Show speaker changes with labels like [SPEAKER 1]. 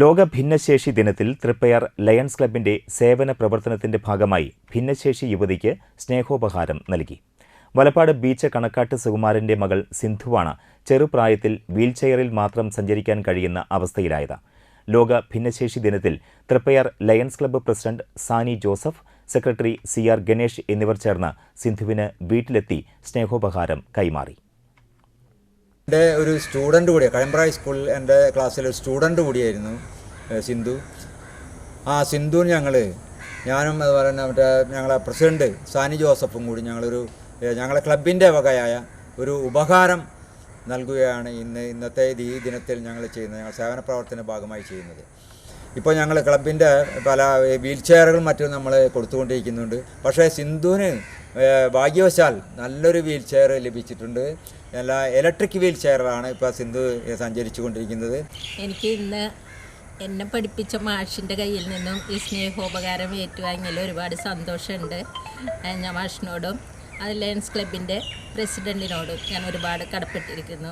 [SPEAKER 1] ലോക ഭിന്നശേഷി ദിനത്തിൽ തൃപ്പയാർ ലയൺസ് ക്ലബിന്റെ സേവന പ്രവർത്തനത്തിന്റെ ഭാഗമായി ഭിന്നശേഷി യുവതിക്ക് സ്നേഹോപഹാരം നൽകി. വലപ്പാട് ബീച്ച് കണക്കാട്ട് സുകുമാരന്റെ മകൾ സിന്ധുവാണ് ചെറുപ്രായത്തിൽ വീൽചെയറിൽ മാത്രം സഞ്ചരിക്കാൻ കഴിയുന്ന അവസ്ഥയിലായത്. ലോക ഭിന്നശേഷി ദിനത്തിൽ Triprayar Lions Club president Sani Joseph secretary C R Ganesh എന്നിവർ ചേർന്ന് സിന്ധുവിന് വീട്ടിലെത്തി സ്നേഹോപഹാരം കൈമാറി.
[SPEAKER 2] എന്റെ ഒരു സ്റ്റുഡന്റ് കൂടിയാണ് കഴമ്പ്ര ഹൈസ്കൂളിൽ എന്റെ ക്ലാസ്സിലെ ഒരു സ്റ്റുഡന്റ് കൂടിയായിരുന്നു സിന്ധു. ആ സിന്ധുവിന് ഞങ്ങൾ ഞാനും അതുപോലെ തന്നെ മറ്റേ ഞങ്ങളെ പ്രസിഡന്റ് സാനി ജോസഫും കൂടി ഞങ്ങളൊരു ഞങ്ങളെ ക്ലബിന്റെ വകയായ ഒരു ഉപഹാരം നൽകുകയാണ് ഇന്ന് ഇന്നത്തെ ഈ ദിനത്തിൽ ഞങ്ങൾ ചെയ്യുന്നത് ഞങ്ങൾ സേവന പ്രവർത്തന ഭാഗമായി ചെയ്യുന്നത്. ഇപ്പോൾ ഞങ്ങൾ ക്ലബിന്റെ പല വീൽ ചെയറുകളും മറ്റും നമ്മൾ കൊടുത്തുകൊണ്ടിരിക്കുന്നുണ്ട്. പക്ഷേ സിന്ധുവിന് ഭാഗ്യവശാൽ നല്ലൊരു വീൽ ചെയർ ലഭിച്ചിട്ടുണ്ട്. നല്ല ഇലക്ട്രിക് വീൽ ചെയറാണ് ഇപ്പോൾ സിന്ധു സഞ്ചരിച്ചു കൊണ്ടിരിക്കുന്നത്.
[SPEAKER 3] എനിക്ക് ഇന്ന് എന്നെ പഠിപ്പിച്ച മാഷിന്റെ കയ്യിൽ നിന്നും ഈ സ്നേഹോപകാരം ഏറ്റുവാങ്ങിയതിൽ ഒരുപാട് സന്തോഷമുണ്ട്. ഞാൻ മാഷിനോടും അത് ലയൺസ് ക്ലബിന്റെ പ്രസിഡന്റിനോടും ഞാൻ ഒരുപാട് കടപ്പെട്ടിരിക്കുന്നു.